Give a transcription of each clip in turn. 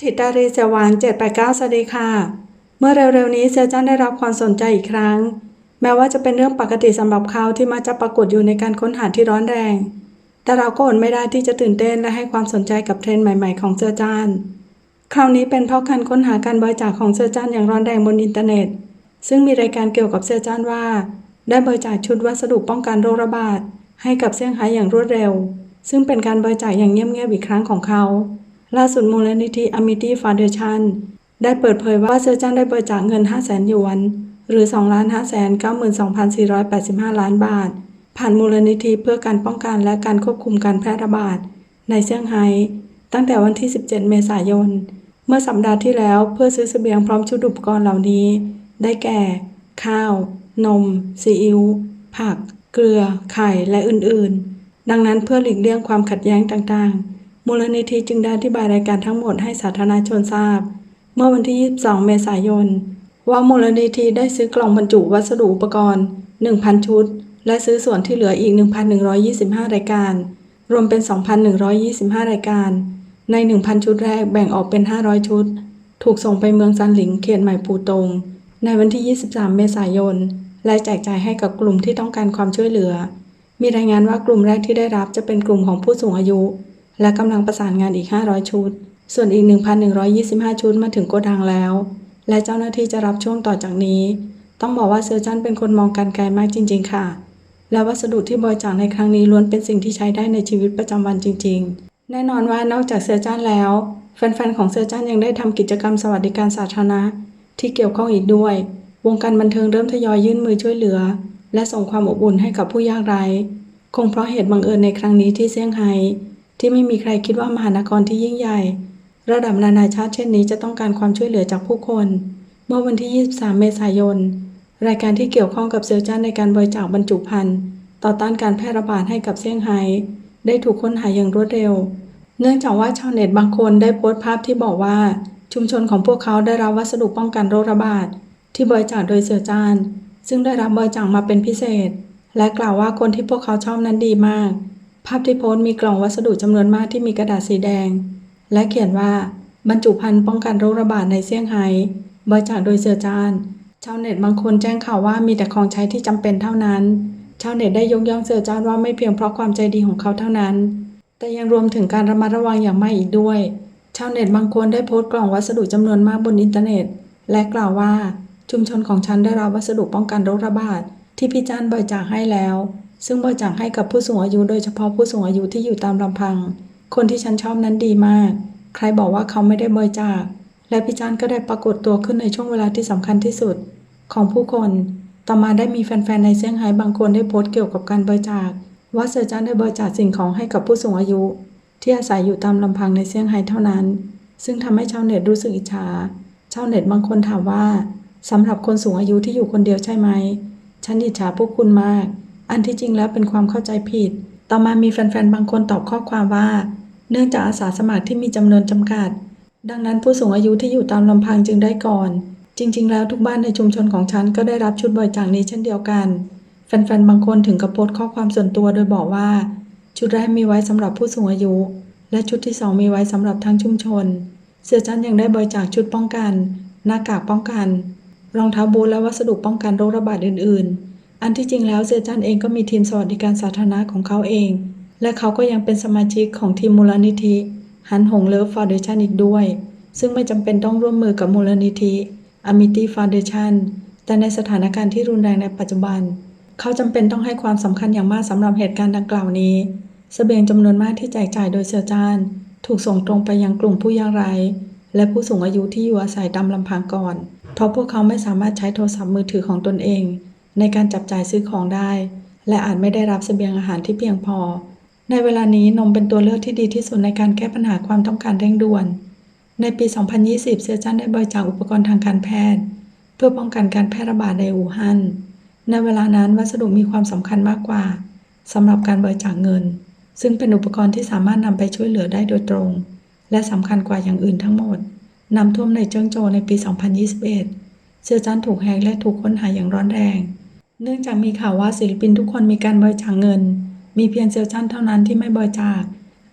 ทิตารีเสวาน789สวัสดีค่ะ เมื่อเร็วๆนี้เซอร์จันได้รับความสนใจอีกครั้ง แม้ว่าจะเป็นเรื่องปกติสำหรับเขาที่มาจะปรากฏอยู่ในการค้นหาที่ร้อนแรง แต่เราก็อดไม่ได้ที่จะตื่นเต้นและให้ความสนใจกับเทรนด์ใหม่ ๆ ของเซอร์จันคราวนี้เป็นเพราะการค้นหาการบริจาคของเซอร์จันอย่างร้อนแรงบนอินเทอร์เน็ต ซึ่งมีรายการเกี่ยวกับเซอร์จันว่า ได้บริจาคชุดวัสดุป้องกันโรคระบาดให้กับเซี่ยงไฮ้อย่างรวดเร็ว ซึ่งเป็นการบริจาคอย่างเงียบๆอีกครั้งของเขา ล่าสุดมูลนิธิ Amity Foundation ได้เปิดเผยว่าเซอร์จันได้บริจาคเงิน5 0 0 0 0 0หยวน หรือ 2 5 9 2 4 8 5 ล้านบาท ผ่านมูลนิธิเพื่อการป้องกันและการควบคุมการแพร่ระบาด ในเซี่ยงไฮ้ตั้งแต่วันที่ 17 เมษายน เมื่อสัปดาห์ที่แล้วเพื่อซื้อเสบียงพร้อมชุดอุปกรณ์เหล่านี้ ได้แก่ ข้าว นม ซีอิ๊ว ผัก เกลือ ไข่ และอื่น ๆ ดังนั้นเพื่อหลีกเลี่ยงความขัดแย้งต่าง ๆ มูลนิธิจึงได้อธิบายรายการทั้งหมดให้สาธารณชนทราบ เมื่อวันที่ 22 เมษายน ว่ามูลนิธิได้ซื้อกล่องบรรจุวัสดุอุปกรณ์ 1,000 ชุด และซื้อส่วนที่เหลืออีก 1,125 รายการ รวมเป็น 2,125 รายการ ใน 1,000 ชุดแรกแบ่งออกเป็น 500 ชุด ถูกส่งไปเมืองซันหลิงเขตใหม่ปูตง ในวันที่ 23 เมษายน และแจกจ่ายให้กับกลุ่มที่ต้องการความช่วยเหลือ มีรายงานว่ากลุ่มแรกที่ได้รับจะเป็นกลุ่มของผู้สูงอายุ และกำลังประสานงานอีก 500 ชุด ส่วนอีก 1,125 ชุดมาถึงโกดังแล้ว และเจ้าหน้าที่จะรับช่วงต่อจากนี้ ต้องบอกว่าเซอร์จันเป็นคนมองการไกลมากจริง ๆ ค่ะ และวัสดุที่บริจาคในครั้งนี้ล้วนเป็นสิ่งที่ใช้ได้ในชีวิตประจำวันจริง ๆ แน่นอนว่านอกจากเซอร์จันแล้ว แฟนๆของเซอร์จันยังได้ทำกิจกรรมสวัสดิการสาธารณะ ที่เกี่ยวข้องอีกด้วย วงการบันเทิงเริ่มทยอยยื่นมือช่วยเหลือ และส่งความอบอุ่นให้กับผู้ยากไร้คงเพราะเหตุบังเอิญในครั้งนี้ที่เซี่ยงไฮ้ ที่ไม่มีใครคิดว่ามหานครที่ยิ่งใหญ่ ระดับนานาชาติเช่นนี้จะต้องการความช่วยเหลือจากผู้คน เมื่อวันที่ 23 เมษายน รายการที่เกี่ยวข้องกับเซอร์จันในการบริจาคบรรจุภัณฑ์ต่อต้านการแพร่ระบาดให้กับเซี่ยงไฮ้ได้ถูกค้นหาอย่างรวดเร็ว เนื่องจากว่าชาวเน็ตบางคนได้โพสต์ภาพที่บอกว่า ชุมชนของพวกเขาได้รับวัสดุป้องกันโรคระบาด ที่บริจาคโดยเซอร์จาน ซึ่งได้รับบริจาคมาเป็นพิเศษ และกล่าวว่าคนที่พวกเขาชอบนั้นดีมากาพที่โพสต์มีกล่องวัสดุจำนวนมากที่มีกระดาษสีแดง และเขียนว่า บรรจุภัณฑ์ป้องกันโรคระบาดในเซี่ยงไฮ้บริจาคโดยเซอจานชาวเน็ตบางคนแจ้งข่าวว่ามีแต่ของใช้ที่จำเป็นเท่านั้น ชาวเน็ตได้ยกย่องเซอจานว่าไม่เพียงเพราะความใจดีของเขาเท่านั้น แต่ยังรวมถึงการระมัดระวังอย่างมากอีกด้วย ชาวเน็ตบางคนได้โพสต์กล่องวัสดุจำนวนมากบนอินเทอร์เน็ต และกล่าวว่าชุมชนของฉันได้รับวัสดุป้องกันโรคระบาดที่พี่จ้านบริจาคให้แล้ว ซึ่งบริจาคให้กับผู้สูงอายุโดยเฉพาะผู้สูงอายุที่อยู่ตามลำพัง คนที่ฉันชอบนั้นดีมาก ใครบอกว่าเขาไม่ได้บริจาค และพี่จ้านก็ได้ปรากฏตัวขึ้นในช่วงเวลาที่สำคัญที่สุด ของผู้คนต่อมาได้มีแฟนๆในเซี่ยงไฮ้บางคนได้โพสต์เกี่ยวกับการบริจาค ว่าเซอร์จานได้บริจาคสิ่งของให้กับผู้สูงอายุ ที่อาศัยอยู่ตามลำพังในเซี่ยงไฮ้เท่านั้น ซึ่งทำให้ชาวเน็ตรู้สึกอิจฉาชาวเน็ตบางคนถามว่าสำหรับคนสูงอายุที่อยู่คนเดียวใช่ไหมฉันอิจฉาพวกคุณมาก อันที่จริงแล้วเป็นความเข้าใจผิด ต่อมามีแฟนๆ บางคนตอบข้อความว่า เนื่องจากอาสาสมัครที่มีจำนวนจำกัด ดังนั้นผู้สูงอายุที่อยู่ตามลำพังจึงได้ก่อน จริง ๆ แล้วทุกบ้านในชุมชนของฉันก็ได้รับชุดบริจาคนี้เช่นเดียวกัน แฟนๆ บางคนถึงกับโพสข้อความส่วนตัวโดยบอกว่า ชุดแรกมีไว้สำหรับผู้สูงอายุ และชุดที่สองมีไว้สำหรับทั้งชุมชน เสือจันยังได้บริจาคชุดป้องกัน หน้ากากป้องกัน รองเท้าบูทและวัสดุป้องกันโรคระบาดอื่น ๆ อันที่จริงแล้วเสือจันเองก็มีทีมสวัสดิการสาธารณะของเขาเอง และเขาก็ยังเป็นสมาชิกของทีมมูลนิธิฮันหงเลิฟฟาวเดชันอีกด้วย ซึ่งไม่จำเป็นต้องร่วมมือกับมูลนิธิ Amity Foundation แต่ในสถานการณ์ที่รุนแรงในปัจจุบัน เขาจำเป็นต้องให้ความสำคัญอย่างมากสำหรับเหตุการณ์ดังกล่าวนี้สเสบียงจำนวนมากที่แจกจ่ายโดยเซอร์จานถูกส่งตรงไปยังกลุ่มผู้ยากไร้และผู้สูงอายุที่อยู่อาศัยตามลำพังก่อน เพราะพวกเขาไม่สามารถใช้โทรศัพท์มือถือของตนเอง ในการจับจ่ายซื้อของได้ และอาจไม่ได้รับเสบียงอาหารที่เพียงพอ ในเวลานี้นมเป็นตัวเลือกที่ดีที่สุดในการแก้ปัญหาความต้องการเร่งด่วน ในปี 2020 เซอร์จันได้บริจาคอุปกรณ์ทางการแพทย์ เพื่อป้องกันการแพร่ระบาดในอู่ฮั่น ในเวลานั้นวัสดุมีความสำคัญมากกว่าสำหรับการบริจาคเงิน ซึ่งเป็นอุปกรณ์ที่สามารถนำไปช่วยเหลือได้โดยตรง และสำคัญกว่าอย่างอื่นทั้งหมดน้ำท่วมในเจิ้งโจวในปี 2021 เซอร์จันถูกแฮกและถูกค้นหาอย่างร้อนแรง เนื่องจากมีข่าวว่าศิลปินทุกคนมีการบริจาคเงิน มีเพียงเซอร์จันเท่านั้นที่ไม่บริจาค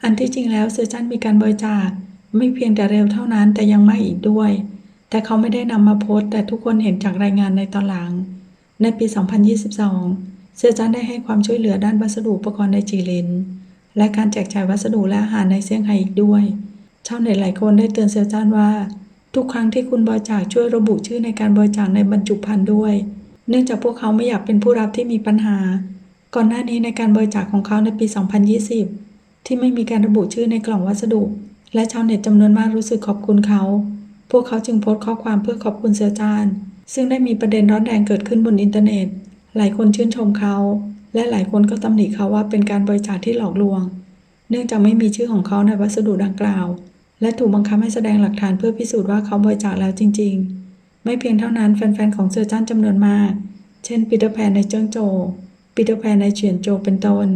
อันที่จริงแล้วเซอร์จันมีการบริจาค ไม่เพียงแต่เร็วเท่านั้นแต่ยังไม่อีกด้วย แต่เขาไม่ได้นำมาโพสต์แต่ทุกคนเห็นจากรายงานในตอนหลัง ในปี 2022 เซียจันได้ให้ความช่วยเหลือด้านวัสดุอุปกรณ์ในจีลินและการแจกจ่ายวัสดุและอาหารในเซี่ยงไฮ้อีกด้วย ชาวเน็ตหลายคนได้เตือนเซียจันว่า ทุกครั้งที่คุณบริจาคช่วยระบุชื่อในการบริจาคในบรรจุภัณฑ์ด้วย เนื่องจากพวกเขาไม่อยากเป็นผู้รับที่มีปัญหา ก่อนหน้านี้ในการบริจาคของเขาในปี 2020 ที่ไม่มีการระบุชื่อในกล่องวัสดุ และชาวเน็ตจำนวนมากรู้สึกขอบคุณเขา พวกเขาจึงโพสต์ข้อความเพื่อขอบคุณเซียจาน ซึ่งได้มีประเด็นร้อนแรงเกิดขึ้นบนอินเทอร์เน็ต หลายคนชื่นชมเขา และหลายคนก็ตำหนิเขาว่าเป็นการบริจาคที่หลอกลวง เนื่องจากไม่มีชื่อของเขาในวัสดุดังกล่าว และถูกบังคับให้แสดงหลักฐานเพื่อพิสูจน์ว่าเขาบริจาคแล้วจริง ๆ ไม่เพียงเท่านั้นแฟนๆ ของเซอร์จันจำนวนมาก เช่นปีเตอร์แพนในเจิ้งโจวปีเตอร์แพนในเฉียนโจวเป็นต้น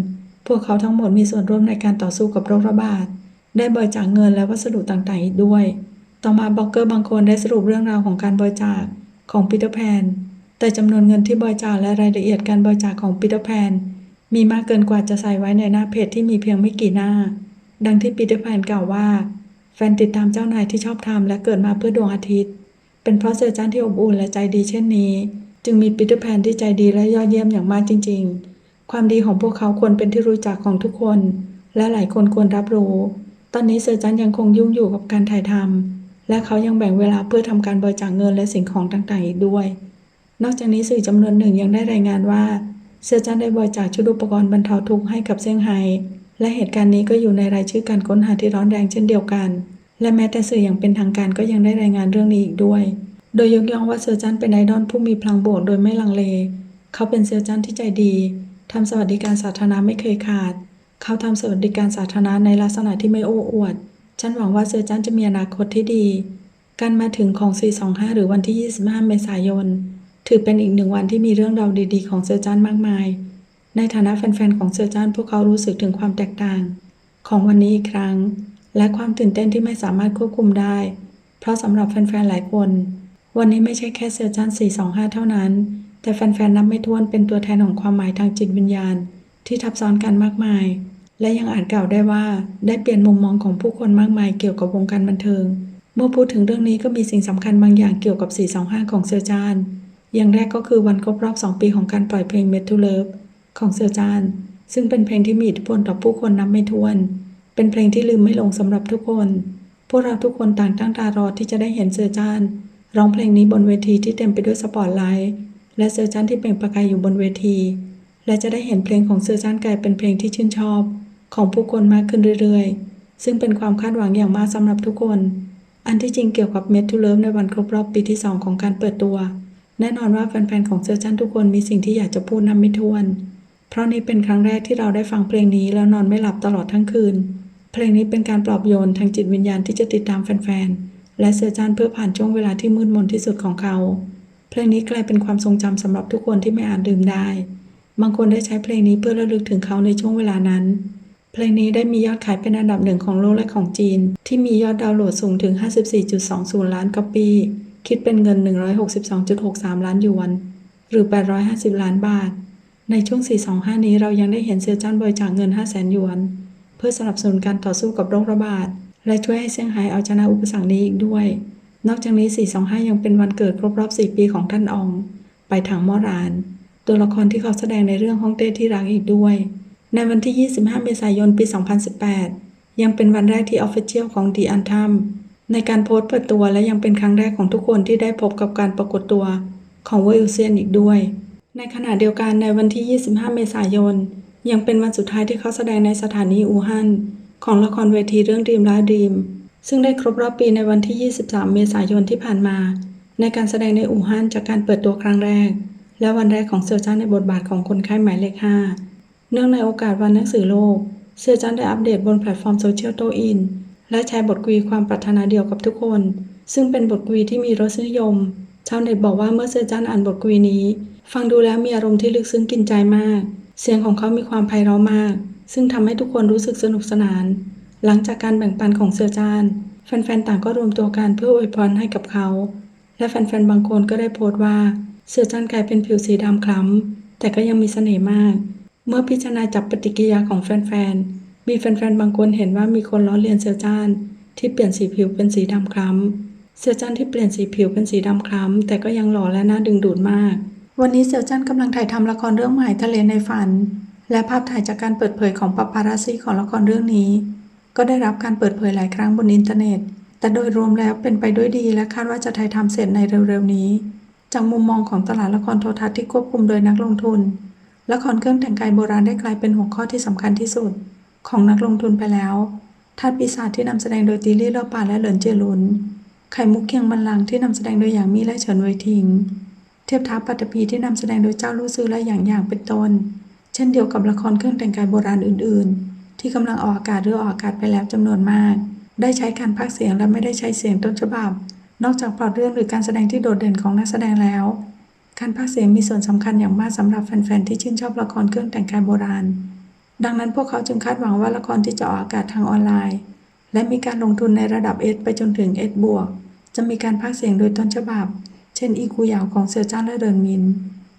พวกเขาทั้งหมดมีส่วนร่วมในการต่อสู้กับโรคระบาด ได้บริจาคเงินและวัสดุต่างๆ อีกด้วย ต่อมาบล็อกเกอร์บางคนได้สรุปเรื่องราวของการบริจาคของปีเตอร์แพน แต่จำนวนเงินที่บริจาคและรายละเอียดการบริจาคของปีเตอร์แพน มีมากเกินกว่าจะใส่ไว้ในหน้าเพจที่มีเพียงไม่กี่หน้า ดังที่ปีเตอร์แพนกล่าวว่า แฟนติดตามเจ้านายที่ชอบทำและเกิดมาเพื่อดวงอาทิตย์ เป็นเพราะเซอร์จันที่อบอุ่นและใจดีเช่นนี้ จึงมีปีเตอร์แพนที่ใจดีและยอดเยี่ยมอย่างมากจริง ๆ ความดีของพวกเขาควรเป็นที่รู้จักของทุกคน และหลายคนควรรับรู้ ตอนนี้เซอร์จันยังคงยุ่งอยู่กับการถ่ายทำและเขายังแบ่งเวลาเพื่อทำการบริจาคเงินและสิ่งของต่างๆ อีกด้วย นอกจากนี้สื่อจำนวนหนึ่งยังได้รายงานว่าเซอร์จันได้บริจาคชุดอุปกรณ์บรรเทาทุกข์ให้กับเซี่ยงไฮ้และเหตุการณ์นี้ก็อยู่ในรายชื่อการค้นหาที่ร้อนแรงเช่นเดียวกัน และแม้แต่สื่ออย่างเป็นทางการก็ยังได้รายงานเรื่องนี้อีกด้วย โดยยกย่องว่าเซอร์จันเป็นไอดอลผู้มีพลังบวกโดยไม่ลังเล เขาเป็นเซอร์จันที่ใจดีทำสวัสดิการสาธารณะไม่เคยขาด เขาทำสวัสดิการสาธารณะในลักษณะที่ไม่โอ้อวด ฉันหวังว่าเซอร์จันจะมีอนาคตที่ดี การมาถึงของ 425 หรือวันที่ 25 เมษายน ถือเป็นอีกหนึ่งวันที่มีเรื่องราวดีๆ ของเซอร์จันมากมาย ในฐานะแฟนๆ ของเซอร์จันพวกเขารู้สึกถึงความแตกต่าง ของวันนี้อีกครั้ง และความตื่นเต้นที่ไม่สามารถควบคุมได้ เพราะสำหรับแฟนๆ หลายคน วันนี้ไม่ใช่แค่เซอร์จัน425 เท่านั้น แต่แฟนๆ นับไม่ถ้วนเป็นตัวแทนของความหมายทางจิตวิญญาณ ที่ทับซ้อนกันมากมาย และยังอาจกล่าวได้ว่าได้เปลี่ยนมุมมองของผู้คนมากมายเกี่ยวกับวงการบันเทิง เมื่อพูดถึงเรื่องนี้ก็มีสิ่งสำคัญบางอย่างเกี่ยวกับ 425 ของเซอร์จานอย่างแรกก็คือวันครบรอบ 2 ปีของการปล่อยเพลง m e t to Love ของเซอร์จานซึ่งเป็นเพลงที่มีอิทธิพลต่อผู้คนนับไม่ถ้วน เป็นเพลงที่ลืมไม่ลงสำหรับทุกคน พวกเราทุกคนต่างตั้งตารอที่จะได้เห็นเซอร์จานร้องเพลงนี้บนเวทีที่เต็มไปด้วยสปอตไลท์และเซอร์จานที่เปล่งประกายอยู่บนเวที และจะได้เห็นเพลงของเซอร์จานกลายเป็นเพลงที่ชื่นชอบ ของผู้คนมากขึ้นเรื่อยๆ ซึ่งเป็นความคาดหวังอย่างมากสำหรับทุกคน อันที่จริงเกี่ยวกับเมทูเลิฟในวันครบรอบปีที่ 2 ของการเปิดตัว แน่นอนว่าแฟนๆของเซอร์จันทุกคนมีสิ่งที่อยากจะพูดนำไม่ถ้วน เพราะนี่เป็นครั้งแรกที่เราได้ฟังเพลงนี้แล้วนอนไม่หลับตลอดทั้งคืน เพลงนี้เป็นการปลอบโยนทางจิตวิญญาณที่จะติดตามแฟนๆ และเซอร์จันเพื่อผ่านช่วงเวลาที่มืดมนที่สุดของเขา เพลงนี้กลายเป็นความทรงจำสำหรับทุกคนที่ไม่อาจลืมได้ บางคนได้ใช้เพลงนี้เพื่อระลึกถึงเขาในช่วงเวลานั้น เพลงนี้ได้มียอดขายเป็นอันดับหนึ่งของโลกและของจีน ที่มียอดดาวน์โหลดสูงถึง 54.20 ล้านก๊อปปี้ คิดเป็นเงิน 162.63 ล้านหยวน หรือ 850 ล้านบาท ในช่วง 425 นี้เรายังได้เห็นเซียจันบริจาคเงิน 500,000หยวน พื่อสนับสนุนการต่อสู้กับโรคระบาด และช่วยให้เซี่ยงไฮ้เอาชนะอุปสรรคนี้อีกด้วย นอกจากนี้ 425 ยังเป็นวันเกิดครบรอบ 4 ปีของท่านออง ไปทางมอราน ตัวละครที่เขาแสดงในเรื่องฮ่องเต้ที่รักอีกด้วย ในวันที่ 25 เมษายน ปี 2018 ยังเป็นวันแรกที่ออฟฟิเชียลของดีอันทัมในการโพสต์เปิดตัวและยังเป็นครั้งแรกของทุกคนที่ได้พบกับการปรากฏตัวของเวลเซียนอีกด้วย ในขณะเดียวกันในวันที่ 25 เมษายน ยังเป็นวันสุดท้ายที่เขาแสดงในสถานีอู่ฮั่นของละครเวทีเรื่องดีมและดีม ซึ่งได้ครบรอบปีในวันที่ 23 เมษายนที่ผ่านมา ในการแสดงในอู่ฮั่นจากการเปิดตัวครั้งแรก และวันแรกของเซอร์จันในบทบาทของคนไข้หมายเลข 5 เนื่องในโอกาสวันหนังสือโลก เซอร์จันได้อัปเดตบนแพลตฟอร์มโซเชียลโตอินและแชร์บทกวีความปรารถนาเดียวกับทุกคน ซึ่งเป็นบทกวีที่มีรสนิยม ชาวเน็ตบอกว่าเมื่อเซอร์จันอ่านบทกวีนี้ ฟังดูแล้วมีอารมณ์ที่ลึกซึ้งกินใจมาก เสียงของเขามีความไพเราะมาก ซึ่งทำให้ทุกคนรู้สึกสนุกสนาน หลังจากการแบ่งปันของเซอร์จาน แฟนๆ ต่างก็รวมตัวกันเพื่ออวยพรให้กับเขา และแฟนๆ บางคนก็ได้โพสต์ว่า เสือจันกลายเป็นผิวสีดำคล้ำ แต่ก็ยังมีเสน่ห์มาก เมื่อพิจารณาจับปฏิกิริยาของแฟนๆ มีแฟนๆ บางคนเห็นว่ามีคนล้อเลียนเสือจานที่เปลี่ยนสีผิวเป็นสีดำคล้ำ เสี่ยวจันที่เปลี่ยนสีผิวเป็นสีดำคล้ำแต่ก็ยังหล่อและน่าดึงดูดมาก วันนี้เสี่ยวจันกำลังถ่ายทำละครเรื่องใหม่ทะเลในฝัน และภาพถ่ายจากการเปิดเผยของปาปาราซีของละครเรื่องนี้ ก็ได้รับการเปิดเผยหลายครั้งบนอินเทอร์เน็ต แต่โดยรวมแล้วเป็นไปด้วยดีและคาดว่าจะถ่ายทำเสร็จในเร็วๆนี้ จากมุมมองของตลาดละครโทรทัศน์ที่ควบคุมโดยนักลงทุน ละครเครื่องแต่งกายโบราณได้กลายเป็นหัวข้อที่สำคัญที่สุด ของนักลงทุนไปแล้วทาสปีศาจที่นำแสดงโดยตีลี่เล่าป่าและเหลินเจยหลุนไข่มุกเคียงบันลังก์ที่นำแสดงโดยหยางมี่และเฉินเวยทิง ทียบทัพปัตตภีที่นำแสดงโดยเจ้าลู่ซือและหยางหยางเป็นต้น เช่นเดียวกับละครเครื่องแต่งกายโบราณอื่น ๆ ที่กำลังออกอากาศหรือออกอากาศไปแล้วจำนวนมาก ได้ใช้การพากเสียงและไม่ได้ใช้เสียงต้นฉบับ นอกจากพล็อตเรื่องหรือการแสดงที่โดดเด่นของนักแสดงแล้ว การพากเสียงมีส่วนสำคัญอย่างมากสำหรับแฟน ๆ ที่ชื่นชอบละครเครื่องแต่งกายโบราณ ดังนั้นพวกเขาจึงคาดหวังว่าละครที่จะออกอากาศทางออนไลน์ และมีการลงทุนในระดับ S ไปจนถึง S บวกจะมีการพากเสียงโดยต้นฉบับ ช่นอีกูยาวของเสือจ้านและเดินมิน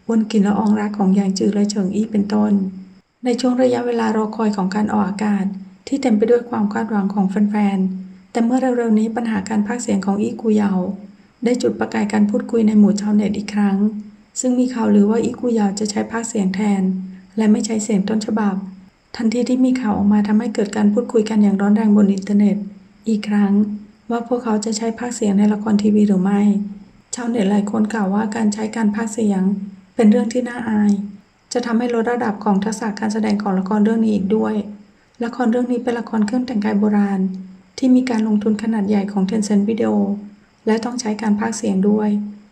วนกลิ่นละอองรักของหยางจือและเฉิงอี้เป็นต้น ในช่วงระยะเวลารอคอยของการออกอากาศ ที่เต็มไปด้วยความคาดหวังของแฟนๆ แต่เมื่อเร็วๆนี้ปัญหาการพากเสียงของอีกูยาวได้จุดประกายการพูดคุยในหมู่ชาวเน็ตอีกครั้ง ซึ่งมีข่าวลือว่าอีกูยาวจะใช้พากเสียงแทน และไม่ใช้เสียงต้นฉบับ ทันทีที่มีข่าวออกมาทำให้เกิดการพูดคุยกันอย่างร้อนแรงบนอินเทอร์เน็ต อีกครั้งว่าพวกเขาจะใช้พากเสียงในละครทีวีหรือไม่ ชาวเน็ตหลายคนกล่าวว่าการใช้การพากย์เสียง เป็นเรื่องที่น่าอาย จะทำให้ลดระดับของทักษะการแสดงของละครเรื่องนี้อีกด้วย ละครเรื่องนี้เป็นละครเครื่องแต่งกายโบราณ ที่มีการลงทุนขนาดใหญ่ของ Tencent Video และต้องใช้การพากย์เสียงด้วย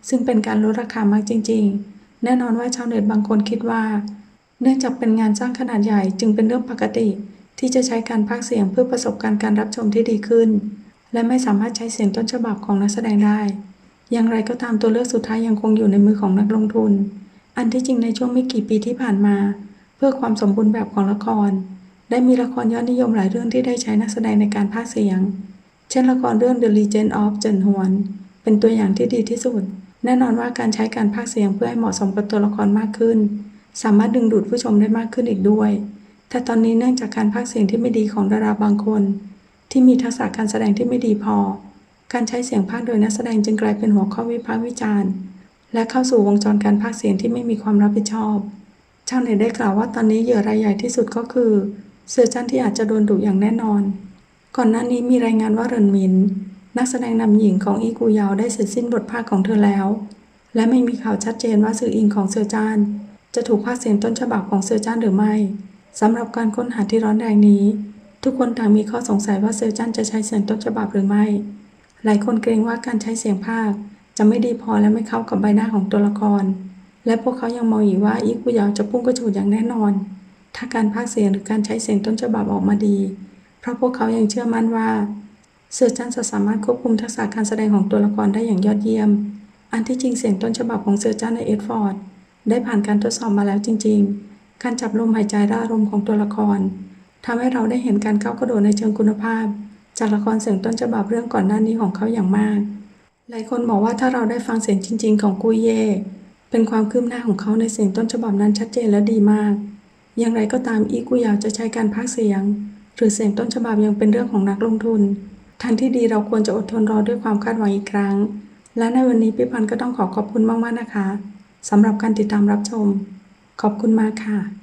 ซึ่งเป็นการลดราคามากจริง ๆ แน่นอนว่าชาวเน็ตบางคนคิดว่า เนื่องจากเป็นงานสร้างขนาดใหญ่จึงเป็นเรื่องปกติ ที่จะใช้การพากย์เสียงเพื่อประสบการณ์การรับชมที่ดีขึ้น และไม่สามารถใช้เสียงต้นฉบับของนักแสดงได้ อย่างไรก็ตามตัวเลือกสุดท้ายยังคงอยู่ในมือของนักลงทุน อันที่จริงในช่วงไม่กี่ปีที่ผ่านมา เพื่อความสมบูรณ์แบบของละคร ได้มีละครยอดนิยมหลายเรื่องที่ได้ใช้นักแสดงในการพากย์เสียง เช่นละครเรื่อง The Legend of เจินฮวน เป็นตัวอย่างที่ดีที่สุด แน่นอนว่าการใช้การพากย์เสียงเพื่อให้เหมาะสมกับตัวละครมากขึ้น สามารถดึงดูดผู้ชมได้มากขึ้นอีกด้วย แต่ตอนนี้เนื่องจากการพากย์เสียงที่ไม่ดีของดาราบางคน ที่มีทักษะการแสดงที่ไม่ดีพอ การใช้เสียงพากย์โดยนักแสดงจึงกลายเป็นหัวข้อวิพากษ์วิจารณ์ และเข้าสู่วงจรการพากย์เสียงที่ไม่มีความรับผิดชอบชาวเน็ตได้กล่าวว่าตอนนี้เหยื่อรายใหญ่ที่สุดก็คือเสือจันที่อาจจะโดนดุอย่างแน่นอน ก่อนหน้านี้มีรายงานว่าเรินมิน นักแสดงนำหญิงของอีกูยาวได้เสร็จสิ้นบทภาคของเธอแล้ว และไม่มีข่าวชัดเจนว่าสื่ออิงของเสือจานจะถูกพากย์เสียงต้นฉบับของเสือจานหรือไม่สำหรับการค้นหาที่ร้อนแรงนี้ ทุกคนต่างมีข้อสงสัยว่าเสือจานจะใช้เสียงต้นฉบับหรือไม่ หลายคนเกรงว่าการใช้เสียงภาค จะไม่ดีพอและไม่เข้ากับใบหน้าของตัวละคร และพวกเขายังมองอีกว่าอีกุยาวจะพุ่งกระฉูดอย่างแน่นอน ถ้าการพากย์เสียงหรือการใช้เสียงต้นฉบับออกมาดี เพราะพวกเขายังเชื่อมั่นว่าเสือจันจะสามารถควบคุมทักษะการแสดงของตัวละครได้อย่างยอดเยี่ยม อันที่จริงเสียงต้นฉบับของเสือจันในเอ็ดฟอร์ดได้ผ่านการทดสอบมาแล้วจริง ๆ การจับลมหายใจและอารมณ์ของตัวละครทำให้เราได้เห็นการก้าวกระโดดในเชิงคุณภาพ จากละครเสียงต้นฉบับเรื่องก่อนหน้านี้ของเขาอย่างมาก หลายคนบอกว่าถ้าเราได้ฟังเสียงจริง ๆ ของกุยเย่เป็นความคืบหน้าของเขาในเสียงต้นฉบับนั้นชัดเจนและดีมาก อย่างไรก็ตามอีกุยาวจะใช้การพากเสียง หรือเสียงต้นฉบับยังเป็นเรื่องของนักลงทุน ทางที่ดีเราควรจะอดทนรอด้วยความคาดหวังอีกครั้ง และในวันนี้พี่พันธ์ก็ต้องขอขอบคุณมากๆนะคะสำหรับการติดตามรับชม ขอบคุณมากค่ะ